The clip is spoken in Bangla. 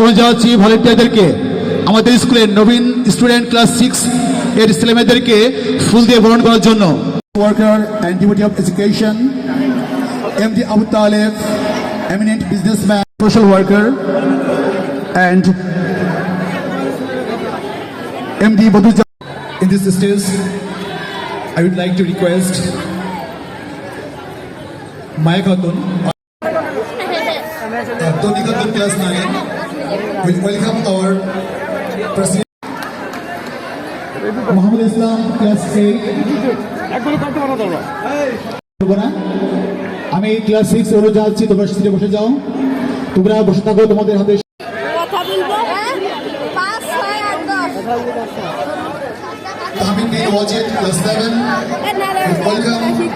অনুযায়ী যাচ্ছি ভলেন্টিয়ারদেরকে আমাদের স্কুলে নবীন স্টুডেন্ট ক্লাস সিক্স এর ছেলেমেয়েদেরকে ফুল দিয়ে বরণ করার জন্য। Worker and of education M D Abu Taleb eminent businessman social worker and M D Baduja in this stage I would like to request Maya Khatun, uh, Tony Khatun class 9, will welcome our president. Mohammad Islam class eight করব না আমি ক্লাস সিক্স ওরা যাচ্ছি তোমরা সিটে বসে যাও তোমরা বসে থাকো তোমাদের হাতে কথা বলব coming in watch it plus 7 welcome.